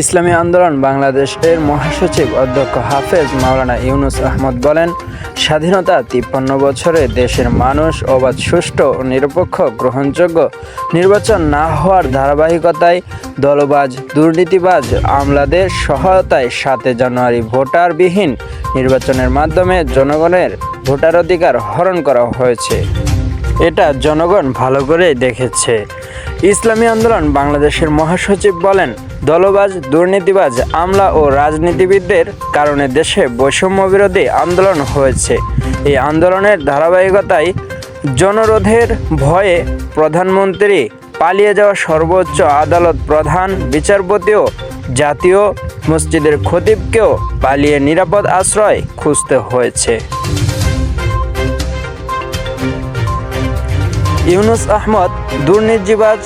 ইসলামী আন্দোলন বাংলাদেশের মহাসচিব অধ্যক্ষ হাফেজ মাওলানা ইউনুস আহমদ বলেন, স্বাধীনতা তিপ্পান্ন বছরে দেশের মানুষ অবাধ, সুষ্ঠু ও নিরপেক্ষ, গ্রহণযোগ্য নির্বাচন না হওয়ার ধারাবাহিকতায় দলবাজ, দুর্নীতিবাজ, আমলাদের সহায়তায় সাতে জানুয়ারি ভোটারবিহীন নির্বাচনের মাধ্যমে জনগণের ভোটার অধিকার হরণ করা হয়েছে। এটা জনগণ ভালো করে দেখেছে। ইসলামী আন্দোলন বাংলাদেশের মহাসচিব বলেন দলবাজ, দুর্নীতিবাজ, আমলা ও রাজনীতিবিদদের কারণে দেশে বৈষম্য বিরোধী আন্দোলন হয়েছে। এই আন্দোলনের ধারাবাহিকতায় জনরোধের ভয়ে প্রধানমন্ত্রী পালিয়ে যাওয়া সর্বোচ্চ আদালত প্রধান বিচারপতিও জাতীয় মসজিদের খতিবকেও পালিয়ে নিরাপদ আশ্রয় খুঁজতে হয়েছে। ইউনুস আহমদ, দুর্নীতিবাজ,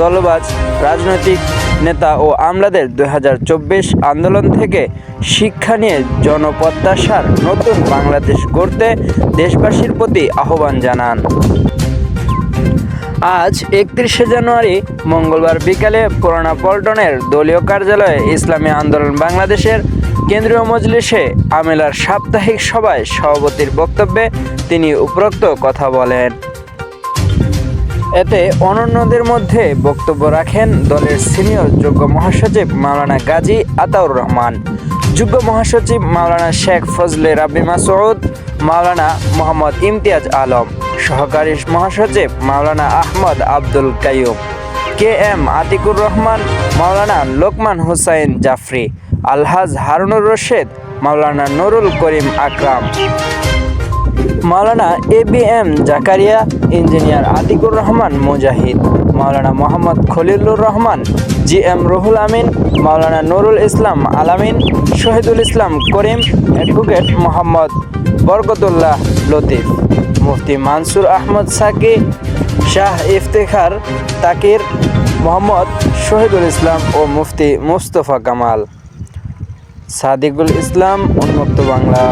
দলবাজ, রাজনৈতিক নেতা ও আমলাদের দু হাজার চব্বিশ আন্দোলন থেকে শিক্ষা নিয়ে জনপ্রত্যাশার নতুন বাংলাদেশ গড়তে দেশবাসীর প্রতি আহ্বান জানান। আজ একত্রিশে জানুয়ারি, মঙ্গলবার বিকালে পুরানা পল্টনের দলীয় কার্যালয়ে ইসলামী আন্দোলন বাংলাদেশের কেন্দ্রীয় মজলিসে আমেলার সাপ্তাহিক সভায় সভাপতির বক্তব্যে তিনি উপরোক্ত কথা বলেন। এতে অনন্যদের মধ্যে বক্তব্য রাখেন দলের সিনিয়র যোগ্য মহাসচিব মাওলানা গাজী আতাউর রহমান, যোগ্য মহাসচিব মাওলানা শেখ ফজলে রাব্বি মাসউদ, মাওলানা মোহাম্মদ ইমতিয়াজ আলম, সহকারী মহাসচিব মাওলানা Ahmad Abdul Kaiyum, K M Atiqur Rahman, Maulana Lokman Hussain Jafri, Alhaj Harunur Rashed, Maulana Nurul Karim Akram. Maulana A B M Zakaria, engineer Atiqur Rahman Mujahid, Maulana Mohammad Khalilur Rahman, G M Ruhul Amin, Maulana Nurul Islam Alamin, Shahidul Islam Karim advocate Mohammad Barkatullah Latif, মুফতি মানসুর আহমদ সাকি, শাহ ইফতেখার তাকির মোহাম্মদ শহীদুল ইসলাম ও মুফতি মুস্তফা কামাল। সাদিকুল ইসলাম, উন্মুক্ত বাংলা।